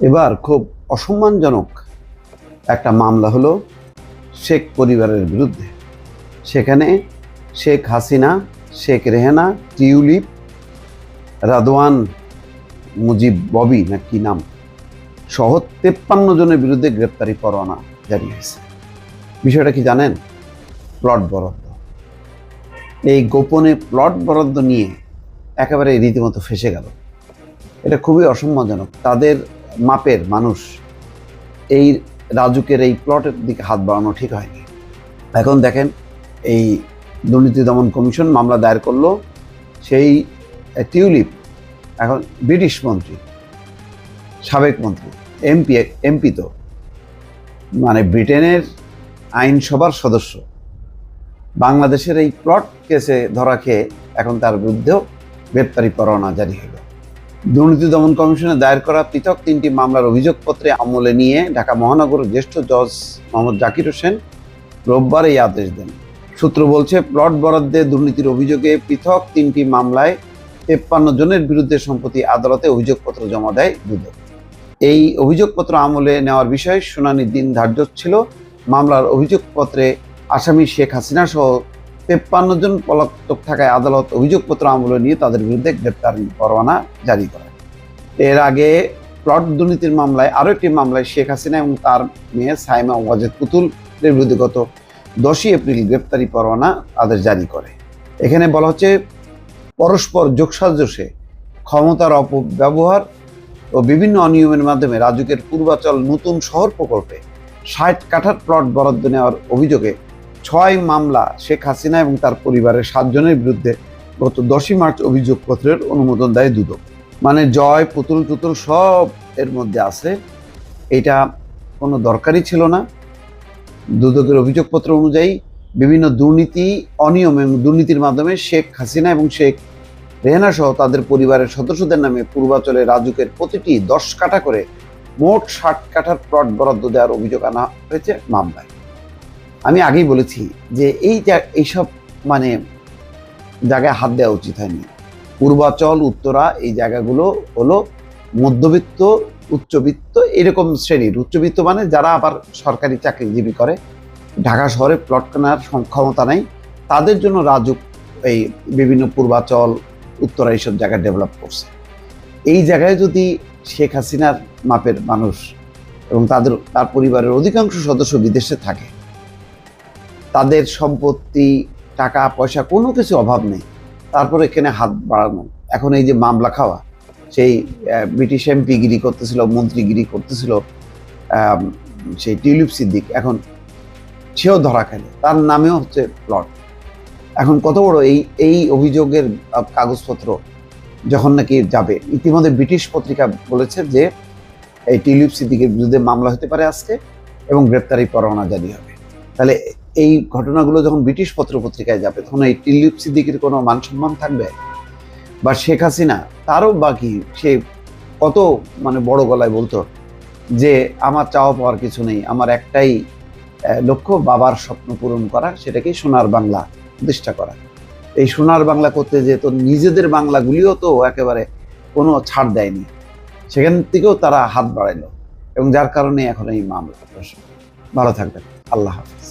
এবার খুব অসম্মানজনক একটা মামলা হলো শেখ পরিবারের বিরুদ্ধে। সেখানে শেখ হাসিনা, শেখ রেহানা, টিউলিপ, রাদওয়ান মুজিব ববি না কি নাম, সহ তেপ্পান্ন জনের বিরুদ্ধে গ্রেপ্তারি পরোয়ানা জারি হয়েছে। বিষয়টা কি জানেন? প্লট বরাদ্দ। এই গোপনে প্লট বরাদ্দ নিয়ে একেবারে রীতিমতো ফেসে গেল। এটা খুবই অসম্মানজনক। তাদের মাপের মানুষ, এই রাজুকের এই প্লটের দিকে হাত বাড়ানো ঠিক হয়নি। এখন দেখেন, এই দুর্নীতি দমন কমিশন মামলা দায়ের করল, সেই টিউলিপ, এখন ব্রিটিশ মন্ত্রী, সাবেক মন্ত্রী, এমপি এমপি তো মানে ব্রিটেনের আইনসভার সদস্য। বাংলাদেশের এই প্লট কেসে ধরা খেয়ে এখন তার বিরুদ্ধেও গ্রেপ্তারি পরোয়ানা জারি হলো। দুর্নীতি দমন কমিশনে দায়ের করা পৃথক তিনটি মামলার অভিযোগপত্রে আমলে নিয়ে ঢাকা মহানগর জ্যেষ্ঠ জজ মোহাম্মদ জাকির হোসেন রোববার এই আদেশ দেন। সূত্র বলছে, প্লট বরাদ্দে দুর্নীতির অভিযোগে পৃথক তিনটি মামলায় তেপ্পান্ন জনের বিরুদ্ধে সম্প্রতি আদালতে অভিযোগপত্র জমা দেয় দুদক। এই অভিযোগপত্র আমলে নেওয়ার বিষয়ে শুনানির দিন ধার্য ছিল। মামলার অভিযোগপত্রে আসামি শেখ হাসিনা সহ তেপ্পান্ন জন পলাতক থাকায় আদালত অভিযোগপত্র আমলে নিয়ে তাদের বিরুদ্ধে গ্রেপ্তারি পরোয়ানা জারি করে। এর আগে প্লট দুর্নীতির মামলায় আরও একটি মামলায় শেখ হাসিনা এবং তার মেয়ে সাইমা ওয়াজেদ পুতুলের বিরুদ্ধে গত দশই এপ্রিল গ্রেপ্তারি পরোয়ানা তাদের জারি করে। এখানে বলা হচ্ছে, পরস্পর যোগসাজসে ক্ষমতার অপব্যবহার ও বিভিন্ন অনিয়মের মাধ্যমে রাজুকের পূর্বাচল নতুন শহর প্রকল্পে ষাট কাঠার প্লট বরাদ্দ নেওয়ার অভিযোগে ছয় মামলা শেখ হাসিনা এবং তার পরিবারের সাতজনের বিরুদ্ধে গত দশই মার্চ অভিযোগপত্রের অনুমোদন দেয় দুদক। মানে জয়, পুতুল টুতুল সব এর মধ্যে আছে। এটা কোনো দরকারই ছিল না। দুদকের অভিযোগপত্র অনুযায়ী বিভিন্ন দুর্নীতি, অনিয়ম এবং দুর্নীতির মাধ্যমে শেখ হাসিনা এবং শেখ রেহানা সহ তাদের পরিবারের সদস্যদের নামে পূর্বাচলে রাজুকের প্রতিটি দশ কাঠা করে মোট ষাট কাঠার প্লট বরাদ্দ দেওয়ার অভিযোগ আনা হয়েছে মামলায়। আমি আগেই বলেছি যে এই এইসব মানে জায়গায় হাত দেওয়া উচিত হয়নি। পূর্বাচল, উত্তরা এই জায়গাগুলো হলো মধ্যবিত্ত, উচ্চবিত্ত, এরকম শ্রেণির। উচ্চবিত্ত মানে যারা আবার সরকারি চাকরিজীবী করে, ঢাকা শহরে প্লট কেনার সম- ক্ষমতা নাই, তাদের জন্য রাজুক এই বিভিন্ন পূর্বাচল, উত্তরা এইসব জায়গা ডেভেলপ করছে। এই জায়গায় যদি শেখ হাসিনার মাপের মানুষ এবং তাদের, তার পরিবারের অধিকাংশ সদস্য বিদেশে থাকে তাদের সম্পত্তি, টাকা, পয়সা কোনো কিছু অভাব নেই। তারপর এখানে হাত বাড়ানো। এখন এই যে মামলা খাওয়া, সেই ব্রিটিশ এমপি গিরি করতেছিল মন্ত্রীগিরি করতেছিল সেই টিউলিপ সিদ্দিক। এখন সেও ধরা খেলে তার নামেও হচ্ছে প্লট। এখন কত বড় এই এই অভিযোগের কাগজপত্র যখন নাকি যাবে, ইতিমধ্যে ব্রিটিশ পত্রিকা বলেছে যে এই টিউলিপ সিদ্দিকের বিরুদ্ধে মামলা হতে পারে আজকে এবং গ্রেপ্তারি পরোয়ানা জারি হবে। তাহলে এই ঘটনাগুলো যখন ব্রিটিশ পত্র পত্রিকায় যাবে, তখন এই টিউলিপ সিদ্দিকের কোনো মান সম্মান থাকবে? বা শেখ হাসিনা তারও বাকি সে কত মানে বড় গলায় বলতো যে, আমার চাওয়া পাওয়ার কিছু নেই, আমার একটাই লক্ষ্য বাবার স্বপ্ন পূরণ করা, সেটাকেই সোনার বাংলা প্রতিষ্ঠা করা। এই সোনার বাংলা করতে যে তো নিজেদের বাংলাগুলিও তো একেবারে কোনো ছাড় দেয়নি। সেখান থেকেও তারা হাত বাড়াইলো এবং যার কারণে এখন এই মামলা ভালো থাকবেন। আল্লাহ হাফিজ।